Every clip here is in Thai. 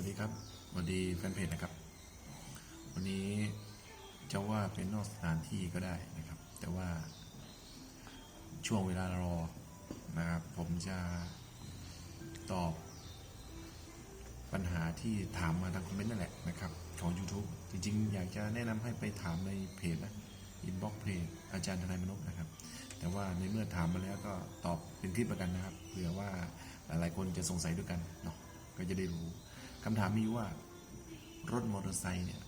วัสดีครับสวัสดีแฟนเพจนะครับ วันนี้จะว่าเป็นนอกสถานที่ก็ได้นะครับ แต่ว่าช่วงเวลารอนะครับ ผมจะตอบปัญหาที่ถามมาทางคอมเมนต์นั่นแหละนะครับ ของ YouTube จริงๆ อยากจะแนะนำให้ไปถามในเพจนะอินบ็อกเพจอาจารย์ทนายมนุษย์นะครับ แต่ว่าในเมื่อถามมาแล้วก็ตอบเป็นคลิปประกันนะครับเผื่อว่าหลายๆคนจะสงสัยด้วยกันเนาะก็จะได้รู้ คำถามมีว่ารถมอเตอร์ไซค์เนี่ย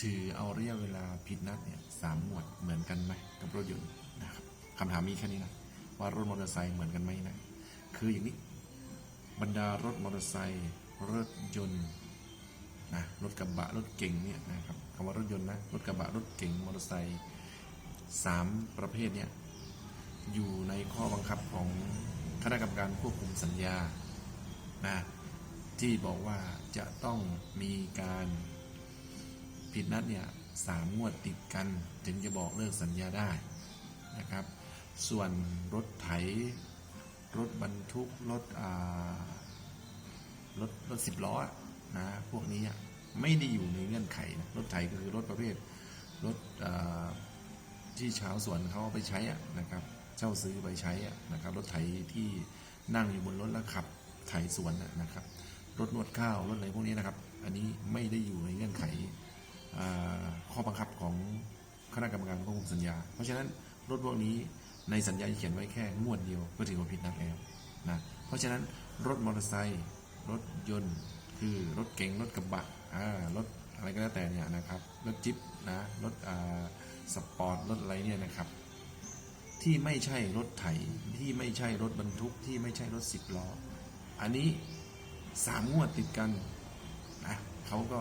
ถือเอาระยะเวลาผิดนัดเนี่ยสามงวดเหมือนกันไหมกับรถยนต์นะครับคำถามมีแค่นี้นะว่ารถมอเตอร์ไซค์เหมือนกันไหมนะคืออย่างนี้บรรดารถมอเตอร์ไซค์รถยนต์นะรถกระบะรถเก๋งเนี่ยนะครับคำว่ารถยนต์นะรถกระบะรถเก๋งมอเตอร์ไซค์สามประเภทเนี่ยอยู่ในข้อบังคับของคณะกรรมการควบคุมสัญญานะ ที่บอกว่าจะต้องมีการผิดนัดเนี่ยสามงวดติดกัน ถึงจะบอกเลิกสัญญาได้นะครับ ส่วนรถไถ รถบรรทุก รถรถรถสิบล้อนะพวกนี้ไม่ได้อยู่ในเงื่อนไขนะรถไถก็คือรถประเภท รถที่ชาวสวนเขาไปใช้นะครับ เช่าซื้อไปใช้นะครับ รถไถที่นั่งอยู่บนรถแล้วขับไถสวนนะครับ รถนวดข้าวรถอะไรพวกนี้นะครับ อันนี้ไม่ได้อยู่ในเงื่อนไขข้อบังคับของคณะกรรมการควบคุมสัญญา เพราะฉะนั้นรถพวกนี้ในสัญญาเขียนไว้แค่งวดเดียวก็ถือว่าผิดนัดแล้วนะเพราะฉะนั้นรถมอเตอร์ไซค์รถยนต์ คือรถเก๋งรถกระบะรถอะไรก็แล้วแต่เนี่ยนะครับรถจิ๊บนะรถสปอร์ตรถอะไรเนี่ยนะครับที่ไม่ใช่รถไถที่ไม่ใช่รถบรรทุกที่ไม่ใช่รถสิบล้อ อันนี้ สามงวดติดกันนะเขาก็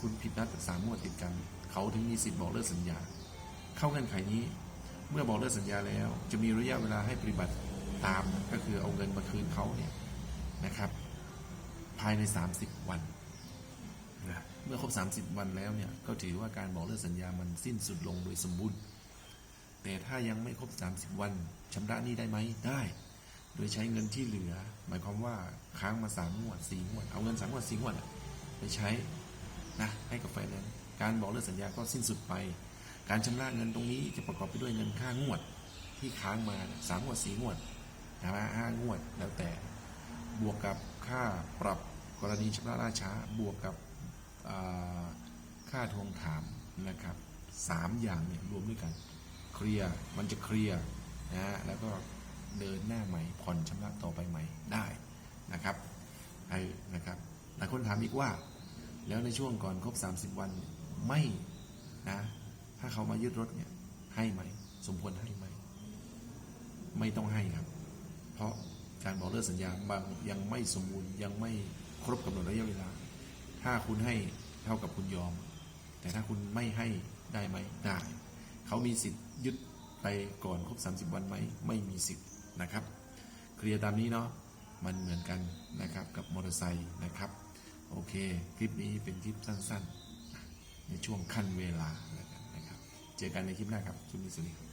คุณผิดนัดสามงวดติดกัน เขาถึงมีสิทธิ์บอกเลิกสัญญา เข้าเงื่อนไขนี้ เมื่อบอกเลิกสัญญาแล้ว จะมีระยะเวลาให้ปฏิบัติตามก็คือเอาเงินมาคืนเขาเนี่ยนะครับ ภายใน 30 วันนะเมื่อครบ 30 วันแล้วเนี่ยก็ถือว่าการบอกเลิกสัญญามันสิ้นสุดลงโดยสมบูรณ์แต่ถ้ายังไม่ครบ 30 วันชำระหนี้ได้ไหมได้ โดยใช้เงินที่เหลือ หมายความว่าค้างมาสามงวดสี่งวด เอาเงินสามงวดสี่งวดไปใช้นะให้กับไฟแนนซ์การบอกเลิกสัญญาก็สิ้นสุดไป การชำระเงินตรงนี้จะประกอบไปด้วยเงินค่างวดที่ค้างมาสามงวดสี่งวดนะฮะห้างวดแล้วแต่บวกกับค่าปรับกรณีชำระล่าช้า บวกกับค่าทวงถามนะครับสามอย่างเนี่ยรวมด้วยกัน เคลียร์มันจะเคลียร์นะฮะแล้วก็ เดินหน้าใหม่ผ่อนชำระต่อไปใหม่ได้นะครับไอ้นะครับหลายคนถามอีกว่า แล้วในช่วงก่อนครบ 30 วันไม่นะถ้าเขามายึดรถเนี่ยให้ไหม สมควรให้ไหม ไม่ต้องให้ครับ เพราะการบอกเลิกสัญญาบางยังไม่สมบูรณ์ยังไม่ครบกำหนดระยะเวลา ถ้าคุณให้เท่ากับคุณยอม แต่ถ้าคุณไม่ให้ได้ไหมได้ เขามีสิทธิ์ยึดไปก่อนครบ 30 วันไหม ไม่มีสิทธิ์ นะครับเคลียร์ตามนี้เนาะมันเหมือนกันนะครับกับมอเตอร์ไซค์นะครับโอเค คลิปนี้เป็นคลิปสั้นๆ ในช่วงขั้นเวลาแล้วกันนะครับ เจอกันในคลิปหน้าครับคุณมิสวัสดีครับ